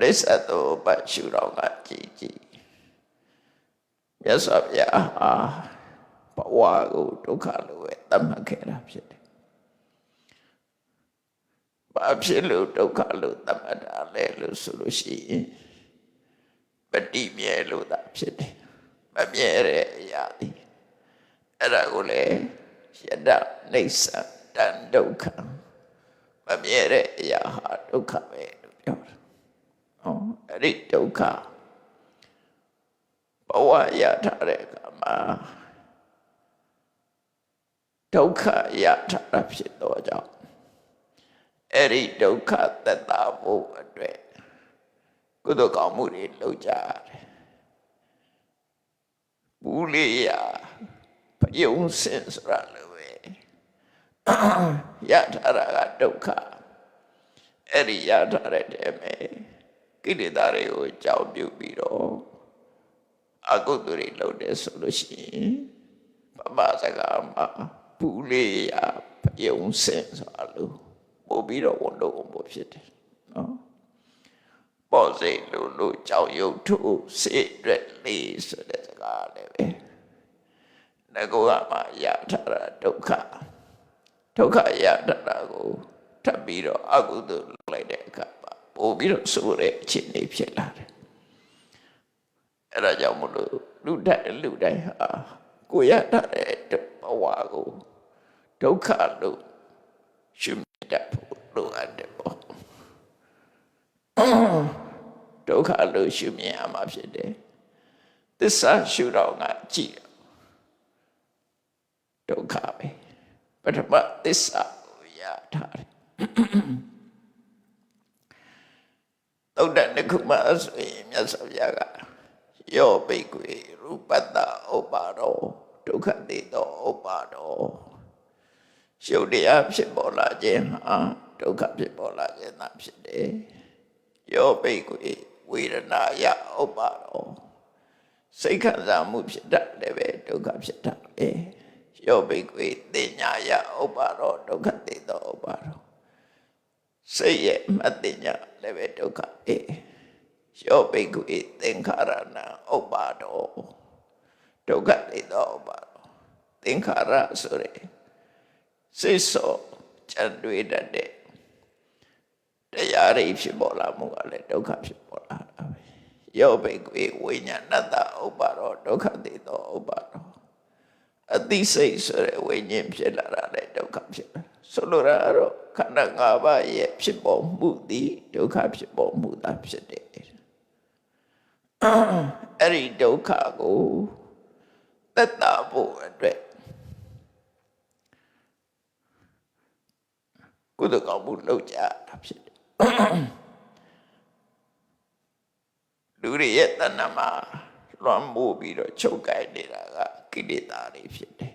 ရိစ္ဆတုပ္ပရှုတော်ကကြည်ကြည်မြတ်စွာဘုရားဟာဘဝကိုဒုက္ခလို့ပဲသတ်မှတ်ခဲ့တာဖြစ်တယ်။ဘာဖြစ်လို့ဒုက္ခလို့သတ်မှတ်တာလဲလို့ဆိုလို့ရှိရင်ပฏิမြဲလို့သာဖြစ်တယ်။မမြဲတဲ့အရာဒီအဲ့ဒါကိုလေယတနေဆံတန်ဒုက္ခမမြဲတဲ့အရာဟာဒုက္ခပဲလို့ပြောတာ။ဟော အဲ့ဒီဒုက္ခဘဝရထားတဲ့အခါမှာဒုက္ခရထားတာဖြစ်တော့ကြောင့်အဲ့ဒီဒုက္ခသက်သာဖို့အတွက်ကုသိုလ်ကောင်းမှုတွေလုပ်ကြရတယ်ဘူးလေးရဖယုံစင်ဆိုတာလည်းပဲရထားတာကဒုက္ခအဲ့ဒီရထားတဲ့တဲမဲ့ ကိလေသာတွေကိုကြောက်ပြုပြီးတော့အကုသိုလ်တွေလုပ်တယ်ဆိုလို့ရှိရင်ပပစကားမှာဘူးလေးရဖယုံစင်ဆိုတာလို့ပို့ပြီးတော့ဝန်တော့ဝန်ဖြစ်တယ်နော်ပေါ်စိတ်လို့လို့ကြောက်ရွံ့ထုစေရက်လေးဆိုတဲ့စကားလည်းပဲငကောကမှရထားတာဒုက္ခဒုက္ခရထားတာကိုထပ်ပြီးတော့အကုသိုလ်လုပ်လိုက်တဲ့အခါမှာ ပို့ပြီးတော့ဆိုတဲ့အခြေအနေဖြစ်လာတယ်အဲ့ဒါကြောင့်မလို့လူတိုင်းလူတိုင်းဟာကိုရထားတဲ့ဘဝကိုဒုက္ခလို့ရှုမြင်တတ်ဖို့လိုအပ်တယ်ပေါ့ဒုက္ခလို့ရှုမြင်ရမှာဖြစ်တယ်သစ္စာရှုတော့ငါကြည့်ဒုက္ခပဲပထမသစ္စာကိုရထားတယ် သုဒ္ဓတခုမှဆိုရင်မြတ်စွာဘုရားကယောဘိကွေရူပတ္တဥပါရောဒုက္ခတိတောဥပါရောရှုပ်တရားဖြစ်ပေါ်လာခြင်းဟာဒုက္ခဖြစ်ပေါ်လာခြင်းသာဖြစ်တယ်။ယောပိတ်ကိုဝေဒနာယဥပ္ပါရောစိတ်ခံစားမှုဖြစ်တတ်တယ်ပဲဒုက္ခဖြစ်တတ်တယ်။ယောပိတ်ကိုတင်ညာယဥပ္ပါရောဒုက္ခတိတောဥပ္ပါရော စိတ်ရဲ့မတင်ညာလည်းပဲဒုက္ခပဲ။ယောပိတ်ကိုသင်္ခါရဏဥပ္ပါရောဒုက္ခတိတောဥပ္ပါရောသင်္ခါရဆိုရယ်စိတ်ဆောကြံတွေးတတ်တဲ့တရားတွေဖြစ်ပေါ်လာမှုကလည်းဒုက္ခဖြစ်ပေါ်လာတာပဲယောဘိကွေဝိညာဏတ္တဥပ္ပါရောဒုက္ခတိသောဥပ္ပါရောအတိစိတ်ဆိုတဲ့ဝိညာဉ်ဖြစ်လာတာလည်းဒုက္ခဖြစ်လာဆိုလိုတာကတော့ ခန္ဓာ၅ပါးရဲ့ဖြစ်ပေါ်မှုသည်ဒုက္ခဖြစ်ပေါ်မှုသာဖြစ်တယ်အဲ့ဒီဒုက္ခကိုသက်သာဖို့အတွက်ကုသကောင်းမှုလုပ်ကြတာဖြစ်တယ်လူတွေရဲ့တဏ္ဍမှာလွန်မှုပြီးတော့ချုပ်ကိုက်နေတာကကိလေသာတွေဖြစ်တယ်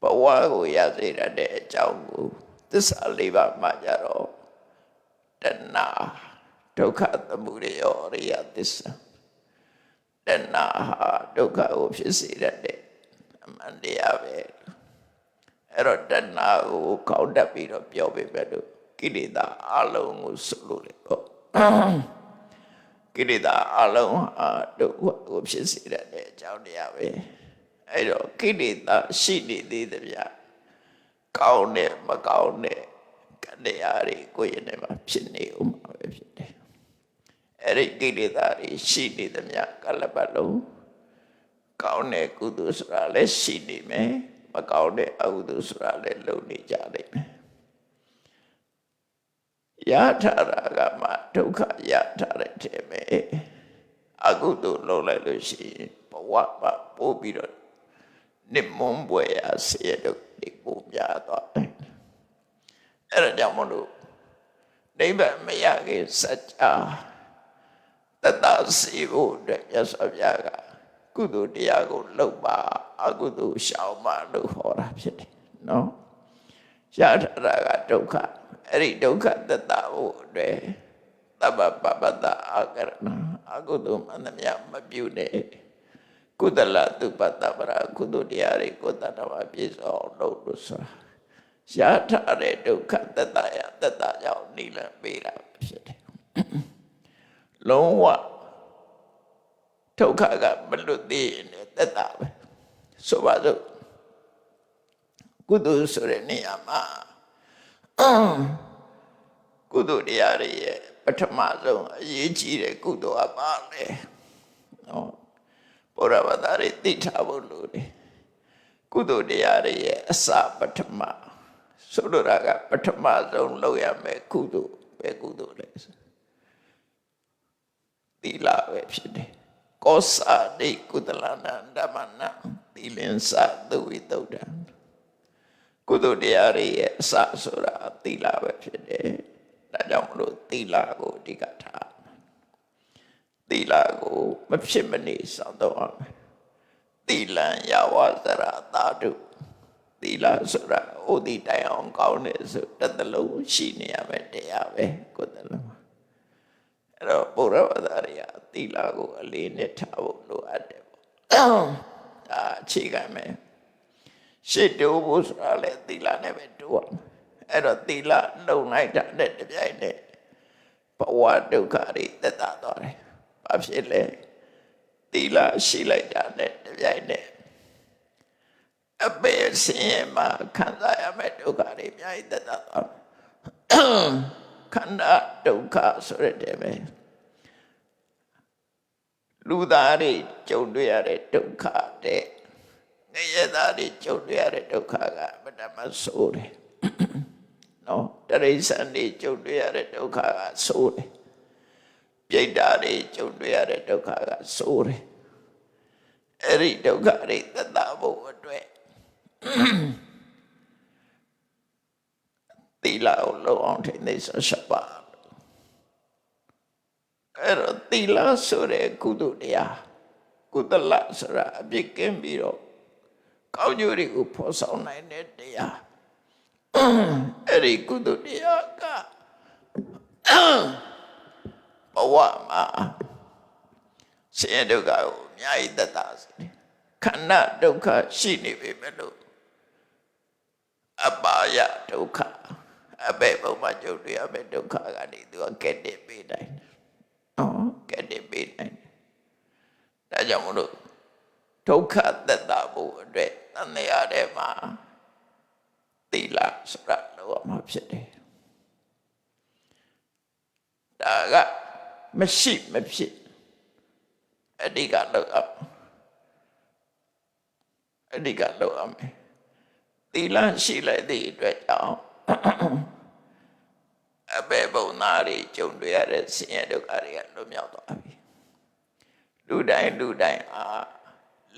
ဘဝကိုရစေရတဲ့အကြောင်းကို သစ္စာလေးပါးမှကြတော့တဏ္ဍဒုက္ခသမုဒယအရိယသစ္စာတဏ္ဍဟာဒုက္ခကိုဖြစ်စေရတဲ့အမှန်တရားပဲအဲ့တော့တဏှာကိုခေါင်းတက်ပြီးတော့ပြောပေးမယ်လို့ကိလေသာအလုံးကိုဆိုလို့လေပေါ့ကိလေသာအလုံးဟာဒုက္ခကိုဖြစ်စေတဲ့အကြောင်းတရားပဲအဲ့တော့ကိလေသာရှိနေသေးသမျှ ကောင်းတဲ့မကောင်းတဲ့ကတရားတွေကိုယ့်ရဲ့နေမှာဖြစ်နေဦးမှာပဲဖြစ်တယ်အဲ့ဒီကိလေသာတွေရှိနေသမျှကလပတ်လုံးကောင်းတဲ့ကုသိုလ်ဆိုတာလည်းရှိနေမယ်မကောင်းတဲ့အကုသိုလ်ဆိုတာလည်းလုပ်နေကြလိမ့်မယ်ရထားတာကမှဒုက္ခရထားတဲ့ထဲမှာအကုသိုလ်လုပ်လိုက်လို့ရှိရင်ဘဝမှာပို့ပြီးတော့နိမွန်ပွဲရဆေရတို့ ဒီပို့များသွားတယ်အဲ့ဒါကြောင့်မလို့နိဗ္ဗာန်မရခင်စัจ जा တတစီဖို့အတွက်မြတ်စွာဘုရားကကုသိုလ်တရားကိုလုပ်ပါအကုသိုလ်ရှောင်ပါလို့ဟောတာဖြစ်တယ်နော်ရတာကဒုက္ခအဲ့ဒီဒုက္ခတတဖို့အတွက်တပ္ပပပတအာကရဏအကုသိုလ်မှန်သမျှမပြုနဲ့ ကုသလတုပတ္တပရာကုသိုလ်တရားတွေကိုတတ္တဝပြည့်စုံလုပ်လို့ဆိုတာရထားတဲ့ဒုက္ခတတရတတကြောင့်နိလပေးတာဖြစ်တယ်လုံးဝဒုက္ခကမလွတ်သေးရင်လည်းတက်တာပဲဆိုပါစို့ကုသိုလ်ဆိုတဲ့နေရာမှာကုသိုလ်တရားတွေရဲ့ပထမဆုံးအရေးကြီးတဲ့ကုသိုလ်ကပါလေနော် ဘုရားဘာသာတွေသိထားဖို့လိုတယ်ကုသိုလ်တရားတွေရဲ့အစပထမဆိုလိုတာကပထမဆုံးလုပ်ရမယ်ကုသိုလ်ပဲကုသိုလ်လဲဆိုသီလပဲဖြစ်တယ်ကောစာဒိကုသလနာဓမ္မနာသီလင်္စသုဝိတုဒ္ဓံကုသိုလ်တရားတွေရဲ့အစဆိုတာသီလပဲဖြစ်တယ်ဒါကြောင့်မလို့သီလကိုအဓိကထား သီလကိုမဖြစ်မနေစောင့်တော့အောင်သီလံယဝဇရာသာတုသီလဆိုတာဥဒိတိုင်အောင်ကောင်းတယ်ဆိုတစ်သလုံးရှိနေရမယ်တရားပဲကိုယ်တလုံးအဲ့တော့ဘုရားဘာသာတွေကသီလကိုအလေးနဲ့ထားဖို့လိုအပ်တယ်ပေါ့ဒါအခြေခံမယ်ရှေ့တိုးဖို့ဆိုတာလေသီလနဲ့ပဲတိုးရမယ်အဲ့တော့သီလလုံလိုက်တာနဲ့တပြိုင်နက်ဘဝဒုက္ခတွေတက်တာသွားတယ် ဘာဖြစ်လဲသီလရှိလိုက်တာနဲ့တပြိုင်နက်အပေဆင်းရဲမှာခံစားရမယ့်ဒုက္ခတွေအများကြီးတက်တာသွားမယ်ခန္ဓာဒုက္ခဆိုရတဲ့ပဲလူသားတွေကြုံတွေ့ရတဲ့ဒုက္ခတဲ့ငရဲသားတွေကြုံတွေ့ရတဲ့ဒုက္ခကမတမဆိုးတယ်နော်တရိစ္ဆာန်တွေကြုံတွေ့ရတဲ့ဒုက္ခကဆိုးတယ် ပြိတ္တာတွေကြုံတွေ့ရတဲ့ဒုက္ခကဆိုးတယ်အဲ့ဒီဒုက္ခတွေသက်သာဖို့အတွက်သီလကိုလုံအောင်ထိနေစရှပါအဲ့တော့သီလဆိုတဲ့ကုသိုလ်တရားကုသလဆိုတာအပြစ်ကင်းပြီးတော့ကောင်းကျိုးတွေကိုဖော်ဆောင်နိုင်တဲ့တရားအဲ့ဒီကုသိုလ်တရားက ဘဝမှာဆင်းရဲဒုက္ခကိုအများကြီးသက်သာစေတယ်ခန္ဓာဒုက္ခရှိနေပြီမလို့အပါယဒုက္ခအဘယ်ဘုံမှာကြုံတွေ့ရမယ့်ဒုက္ခကနေသူကကဲ့တင်ပေးနိုင်တယ်။အော်ကဲ့တင်ပေးနိုင်တယ်။ဒါကြောင့်မလို့ဒုက္ခသက်သာဖို့အတွက်တန်ရာထဲမှာသီလဆိုတာလောမှာဖြစ်တယ်။ဒါက မရှိမဖြစ်အဓိကလောက်အောင်အဓိကလောက်အောင်မယ်။သီလရှိလိုက်တဲ့အတွက်ကြောင့်အဘေဘုံသားတွေကြုံတွေ့ရတဲ့ဆင်းရဲဒုက္ခတွေကလွတ်မြောက်သွားပြီလူတိုင်းလူတိုင်းအား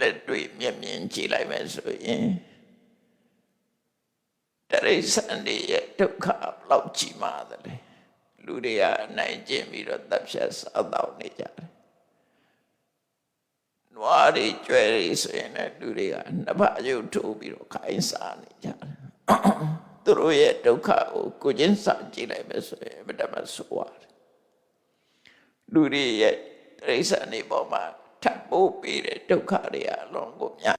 လက်တွေ့မျက်မြင်ကြည့်လိုက်မယ်ဆိုရင်တရိစ္ဆာန်တွေရဲ့ဒုက္ခဘလောက်ကြီးမားတယ်လဲ လူတွေကအနိုင်ကျင့်ပြီးတော့တပ်ဖြတ်စားတော့နေကြတယ်နွားတွေကြွယ်တွေဆိုရင်လည်းလူတွေကနှစ်ဖက်ရုပ်ထိုးပြီးတော့ခိုင်းစားနေကြတယ်သူတို့ရဲ့ဒုက္ခကိုကိုချင်းစာကြည့်လိုက်မယ်ဆိုရင်ဘယ်တမဆိုရတယ်လူတွေရဲ့တိရစ္ဆာန်တွေပေါ်မှာထပ်ပိုးပေးတဲ့ဒုက္ခတွေအလုံးကိုများ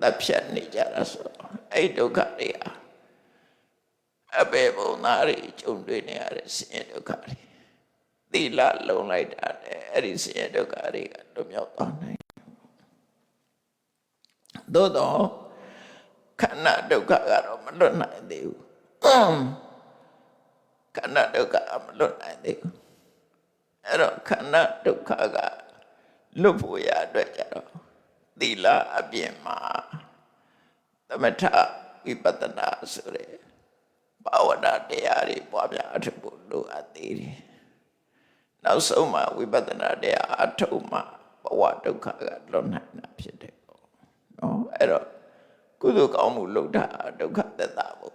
သက်ဖြတ်နေကြတာဆိုအဲ့ဒုက္ခတွေဟာ အပေဘုံသားတွေကြုံတွေ့နေရတဲ့ဆင်းရဲဒုက္ခတွေသီလလုံလိုက်တာနဲ့အဲ့ဒီဆင်းရဲဒုက္ခတွေကလွတ်မြောက်သွားနိုင်သို့တော့ခန္ဓာဒုက္ခကတော့မလွတ်နိုင်သေးဘူးခန္ဓာဒုက္ခမလွတ်နိုင်သေးဘူးအဲ့တော့ခန္ဓာဒုက္ခကလွတ်ဖို့ရအတွက်ကြတော့သီလအပြင်မှာသမထဝိပဿနာဆိုတဲ့ ဘာဝနာတရားတွေပွားများအထုပ်ဖို့လိုအပ်သေးတယ်နောက်ဆုံးမှာဝိပဿနာတရားအထုပ်မှာဘဝဒုက္ခကလွတ်နိုင်တာဖြစ်တယ်ပေါ့နော်အဲ့တော့ကုသိုလ်ကောင်းမှုလုပ်တာဒုက္ခသက်သာဖို့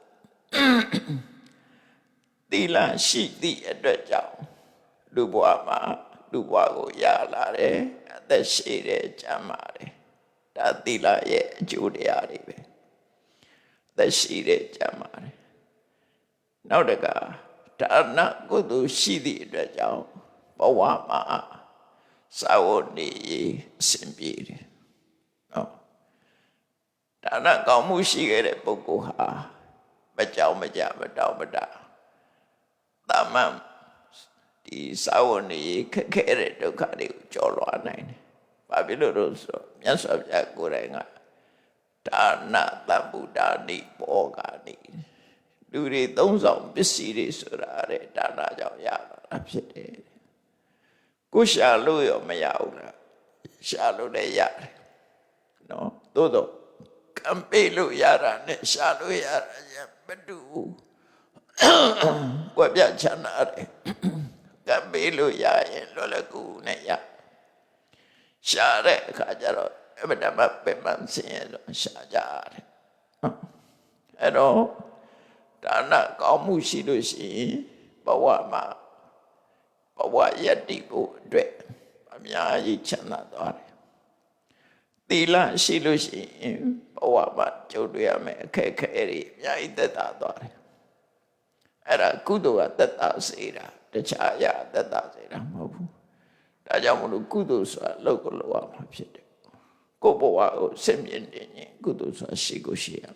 သီလရှိသည့်အတွက်ကြောင့်လူဘဝမှာလူဘဝကိုရလာတယ်အသက်ရှိတယ်ကျမ်းမာတယ်ဒါသီလရဲ့အကျိုးတရားတွေပဲအသက်ရှိတယ်ကျမ်းမာတယ် နောက်တကဒါနကုသိုလ်ရှိသည့်အတွက်ကြောင့်ဘဝမှာသာဝတိအစဉ်ပြေတယ်နော်ဒါနကောင်းမှုရှိခဲ့တဲ့ပုဂ္ဂိုလ်ဟာမကြောက်မကြမတောင်းမတသမန်ဒီစာဝန်တွေခက်ခဲတဲ့ဒုက္ခတွေကိုကျော်လွှားနိုင်တယ်။ဘာဖြစ်လို့လဲဆိုတော့မြတ်စွာဘုရားကိုယ်တိုင်ကဒါနတမ္ဗုဒ္ဓနိဘောဂာနိ လူတွေသုံးဆောင်ပစ္စည်းတွေဆိုတာတဲ့ဒါနကြောင့်ရတာဖြစ်တယ်။ကိုရှာလို့ရောမရဘူးလား။ရှာလို့လည်းရတယ်။နော်သို့တော့ကံပေးလို့ရတာနဲ့ရှာလို့ရတာရင်မတူဘူး။ကွက်ပြချမ်းသာတယ်။ကံပေးလို့ရရင်လောလကူနဲ့ရ။ရှာတဲ့အခါကျတော့အမတမပင်မစင်းရတော့ရှာကြတယ်။အဲ့တော့ ဒါနကောင်းမှုရှိလို့ရှိရင်ဘဝမှာဘဝယက်တိဖို့အတွက်အများကြီးချမ်းသာသွားတယ်။သီလရှိလို့ရှိရင်ဘဝမှာကြုံတွေ့ရမယ့်အခက်အခဲတွေအများကြီးသက်သာသွားတယ်။အဲ့ဒါကုသိုလ်ကသက်သာစေတာတခြားအရာသက်သာစေတာမဟုတ်ဘူး။ဒါကြောင့်မလို့ကုသိုလ်ဆိုတာလောက်ကိုလောက်ရမှာဖြစ်တယ်။ကိုယ့်ဘဝကိုစင်မြင့်တင်ရင်ကုသိုလ်ဆိုတာရှိကိုရှိရမယ်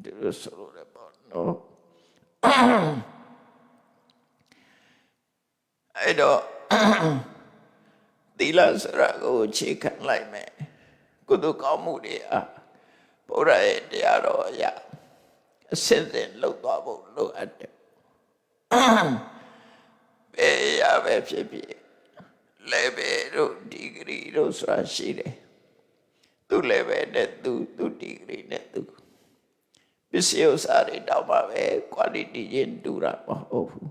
။ဒီလိုဆိုလို့လည်းပေါ့နော်။ အဲ့တော့သီလစရာကိုခြေခံလိုက်မယ်ကုသိုလ်ကောင်းမှုတွေအားဘုရားရဲ့တရားတော်အရာအစစ်အစစ်လှုပ်သွားဖို့လိုအပ်တယ်ဘယ်ရပဲဖြစ်ဖြစ်လေဘေတို့ဒီဂရီတို့ဆိုတာရှိတယ်သူလေဘေနဲ့သူသူဒီဂရီနဲ့သူပ စ္စည်းဥစ္စာတွေတောက်ပါပဲ quality ချင်းတူတာမဟုတ်ဘူး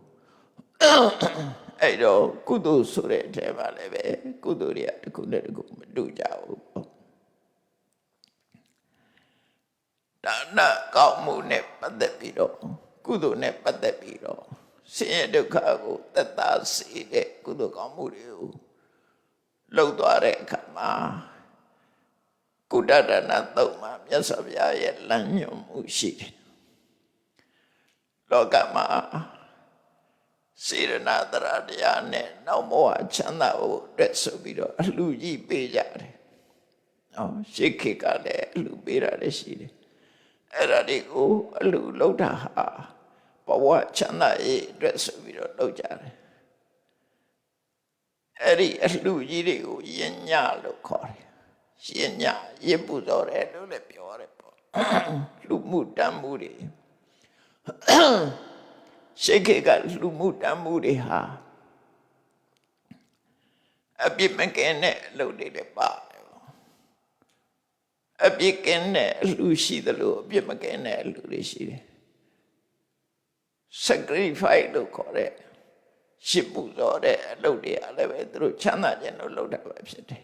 အဲ့တော့ကုသိုလ်ဆိုတဲ့အထဲမှာလည်းပဲကုသိုလ်တွေကတစ်ခုနဲ့တစ်ခုမတူကြဘူးပေါ့ဒါနကောင်းမှုနဲ့ပတ်သက်ပြီးတော့ကုသိုလ်နဲ့ပတ်သက်ပြီးတော့ဆင်းရဲဒုက္ခကိုသက်သာစေတဲ့ကုသိုလ်ကောင်းမှုတွေကိုလှုပ်သွားတဲ့အခါမှာ ကုတ္တဒနာသုံးမှာမြတ်စွာဘုရားရဲ့လမ်းညွှန်မှုရှိတယ်လောကမှာစေရနာတရာတရားနဲ့နောက်ဘဝချမ်းသာဖို့အတွက်ဆိုပြီးတော့အလှကြီးပေးကြတယ်။အော်ရှေးခေတ်ကလည်းအလှပေးတာလည်းရှိတယ်။အဲ့ဒါတွေကိုအလှလောက်တာဟာဘဝချမ်းသာရေးအတွက်ဆိုပြီးတော့လုပ်ကြတယ်။အဲ့ဒီအလှကြီးတွေကိုယဉ်ညလို့ခေါ်တယ်။ ယဉ်ညရစ်ပူတော်တယ်လို့လည်းပြောရတယ်ပေါ့။လူမှုတမ်းမှုတွေရှေးခေတ်ကလူမှုတမ်းမှုတွေဟာအပြစ်မကင်းတဲ့အလုပ်တွေလည်းပါတယ်ပေါ့အပြစ်ကင်းတဲ့အလူရှိသလိုအပြစ်မကင်းတဲ့အလူတွေရှိတယ် sacrifice လို့ခေါ်တဲ့ရှစ်ပူဇော်တဲ့အလုပ်တွေအားလည်းပဲသူတို့ချမ်းသာခြင်းလို့လုပ်တာပဲဖြစ်တယ်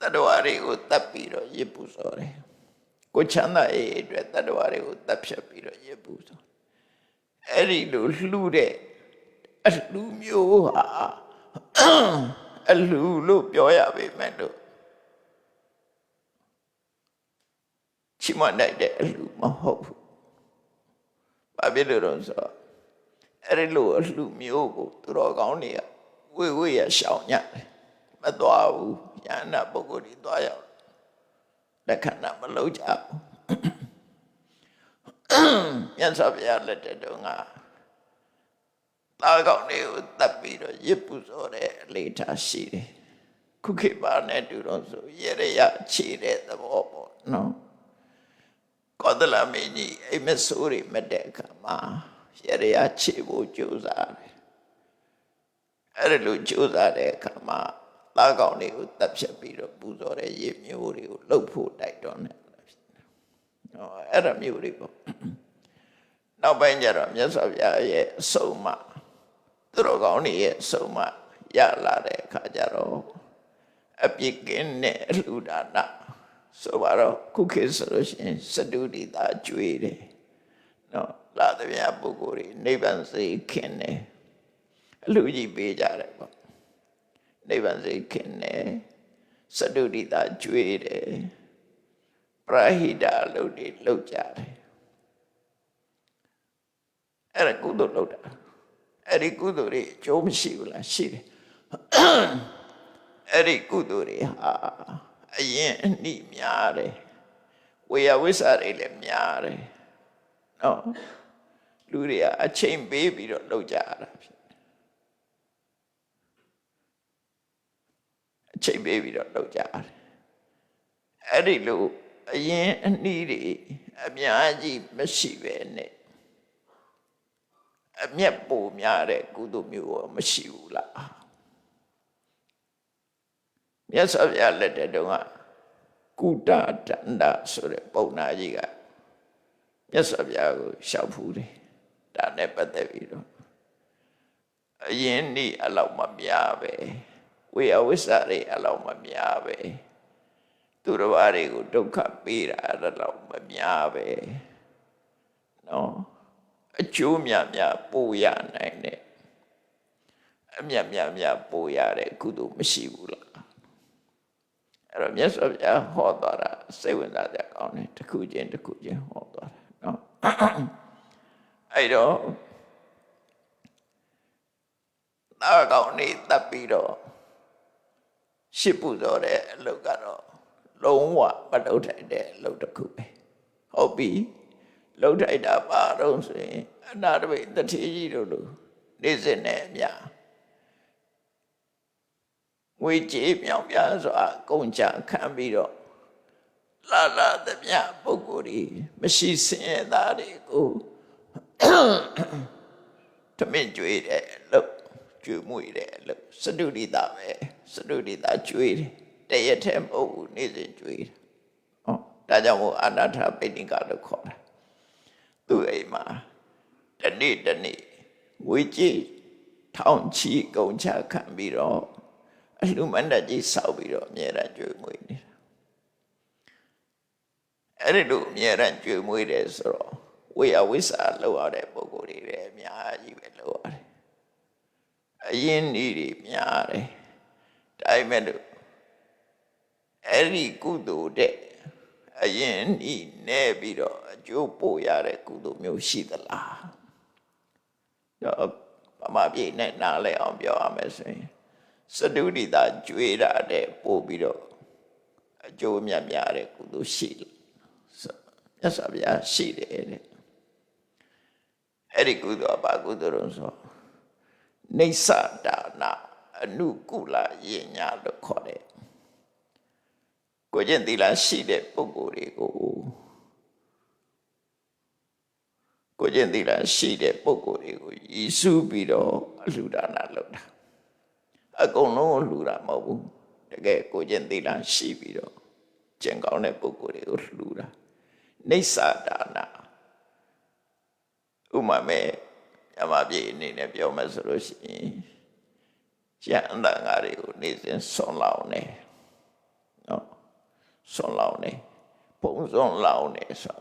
တတ္တဝါတွေကိုတတ်ပြီးတော့ရစ်ပူဇော်တယ်ကိုချမ်းသာရေးအတွက်တတ္တဝါတွေကိုတတ်ဖြတ်ပြီးတော့ရစ်ပူဇော်အဲ့ဒီလိုလှူတဲ့အလှူမျိုးဟာအလှူလို့ပြောရပေမဲ့လို့ချီမနိုင်တဲ့အလှူမဟုတ်ဘူး။ဘာဖြစ်လို့လဲဆိုတော့အဲ့ဒီလိုအလှူမျိုးကိုသူတော်ကောင်းတွေကဝေဝေရရှောင်ညတယ်မသွားဘူး။ ညာနာပုဂ္ဂိုလ်တွေသွားရောက်လက်ခံတာမလုပ်ကြဘူး။မြတ်စွာဘုရားလက်ထက်တုန်းကသားကောင်းတွေကိုတတ်ပြီးတော့ရစ်ပူစော်တဲ့အလေးထားရှိတယ်။ခုခေတ်ပါနဲ့တူတော့ဆိုရရရခြေတဲ့သဘောပေါ့နော်။ကောသလမင်းကြီးအိမ်မဆိုးတွေမတဲ့အခါမှာရရရခြေဖို့ကြိုးစားတယ်။အဲ့ဒါလိုကြိုးစားတဲ့အခါမှာ သားကောင်းတွေကိုတတ်ဖြတ်ပြီးတော့ပူဇော်တဲ့ရည်မျိုးတွေကိုလှုပ်ဖို့တိုက်တွန်းတယ်။ဟောအဲ့ဒါမျိုးတွေပေါ့။နောက်ပိုင်းကျတော့မြတ်စွာဘုရားရဲ့အဆုံးအမသူတော်ကောင်းတွေရဲ့အဆုံးအမရလာတဲ့အခါကျတော့အပြစ်ကင်းတဲ့အလှူဒါနဆိုပါတော့ခုခေတ်ဆိုလို့ရှိရင်စတုဒီတာကျွေးတယ်နော်လာတဲ့မြတ်ပုဂ္ဂိုလ်တွေနိဗ္ဗာန်စိတ်ခင်တယ်အလှူကြီးပေးကြတယ်ပေါ့ နိဗ္ဗာန်စိတ်ခင်တယ်စတုဒီတာကျွေးတယ်ပရဟိတအလုပ်တွေလုပ်ကြတယ်အဲ့ဒါကုသိုလ်လုပ်တာအဲ့ဒီကုသိုလ်တွေအကျိုးမရှိဘူးလားရှိတယ်အဲ့ဒီကုသိုလ်တွေဟာအရင်အနိများတယ်ဝေယဝိဆာတွေလည်းများတယ်နော်လူတွေကအချိန်ပေးပြီးတော့လုပ်ကြရတာဖြစ် အချိန်ပေးပြီးတော့လုပ်ကြတယ်အဲ့ဒီလိုအရင်အနည်းတွေအများကြီးမရှိပဲနဲ့အမျက်ပိုများတဲ့ကုသိုလ်မျိုးရောမရှိဘူးလားမြတ်စွာဘုရားလက်ထက်တုန်းကကုတတန္တဆိုတဲ့ပုံနာကြီးကမြတ်စွာဘုရားကိုရှောက်ဖူးတယ်ဒါနဲ့ပတ်သက်ပြီးတော့အရင်နေ့အလောက်မများပဲ ဝေယဝိစ္စတွေအလောက်မများပဲသူတော်ဘာတွေကိုဒုက္ခပေးတာအဲ့လောက်မများပဲနော်အကျိုးများများပို့ရနိုင်တယ်အမြတ်များများပို့ရတဲ့ကုသိုလ်မရှိဘူးလားအဲ့တော့မြတ်စွာဘုရားဟောတော်တာစိတ်ဝင်စားကြကောင်းတယ်တစ်ခုချင်းတစ်ခုချင်းဟောတော်တာနော်အဲ့တော့တာကောင်းနေတပ်ပြီးတော့ ရှစ်ပူဇော်တဲ့အလုပ်ကတော့လုံးဝမလုပ်ထိုက်တဲ့အလုပ်တစ်ခုပဲဟုတ်ပြီလှုပ်ထိုက်တာပါတော့ဆိုရင်အနာတပိတတိကြီးတို့လိုနေစဉ်နဲ့အများငွေကြေးမြောင်ပြစွာကုန်ကြခံပြီးတော့လာလာသမျှပုဂ္ဂိုလ်တွေမရှိစင်ရသားတွေကိုတမင်ကြွေးတဲ့အလုပ်ကြွေးမွေတဲ့အလုပ်စတုရိတာပဲ စတုရိတာကြွေးတယ်တရက်ထဲမဟုတ်ဘူးနေစဉ်ကြွေးတယ်ဟောဒါကြောင့်မို့အနာထပိဋိကလို့ခေါ်တာသူ့အိမ်မှာတနေ့တနေ့ငွေကြေးထောင်ချီကုန်ချခံပြီးတော့အလှမန္တကြီးစောက်ပြီးတော့အမြဲတမ်းကြွေးမွေးနေတာအဲ့ဒီလိုအမြဲတမ်းကြွေးမွေးတယ်ဆိုတော့ဝေယဝိစာလောက်ရတဲ့ပုံကိုယ်တွေလည်းအများကြီးပဲလောက်ရတယ်အရင်ဤတွေများတယ် ဒါပေမဲ့လို့အဲ့ဒီကုသိုလ်တဲ့အရင်ဤနေပြီးတော့အကျိုးပို့ရတဲ့ကုသိုလ်မျိုးရှိသလားတော့ပမာပြည့်နဲ့နားလဲအောင်ပြောရမယ်ဆိုရင်စတုဒိတာကျွေးတာတဲ့ပို့ပြီးတော့အကျိုးမြတ်များတဲ့ကုသိုလ်ရှိတယ်မြတ်စွာဘုရားရှိတယ်တဲ့အဲ့ဒီကုသိုလ်ကဘာကုသိုလ်လို့ဆိုနေသဒါနာ အနုကုလယဉ်ညာလို့ခေါ်တယ်ကိုကျင့်သီလရှိတဲ့ပုဂ္ဂိုလ်တွေကိုကိုကျင့်သီလရှိတဲ့ပုဂ္ဂိုလ်တွေကိုရည်စူးပြီးတော့အလှူဒါနလုပ်တာအကုန်လုံးကိုလှူတာမဟုတ်ဘူးတကယ်ကိုကျင့်သီလရှိပြီးတော့ကျင့်ကောင်းတဲ့ပုဂ္ဂိုလ်တွေကိုလှူတာနေသဒါနာဥမာမဲ့မြမပြေအနေနဲ့ပြောမယ်ဆိုလို့ရှိရင် ကျန်အန္တငါတွေကိုနေစဉ်ဆွန်လောင်းနေနော်ဆွန်လောင်းနေပုံစွန်လောင်းနေဆို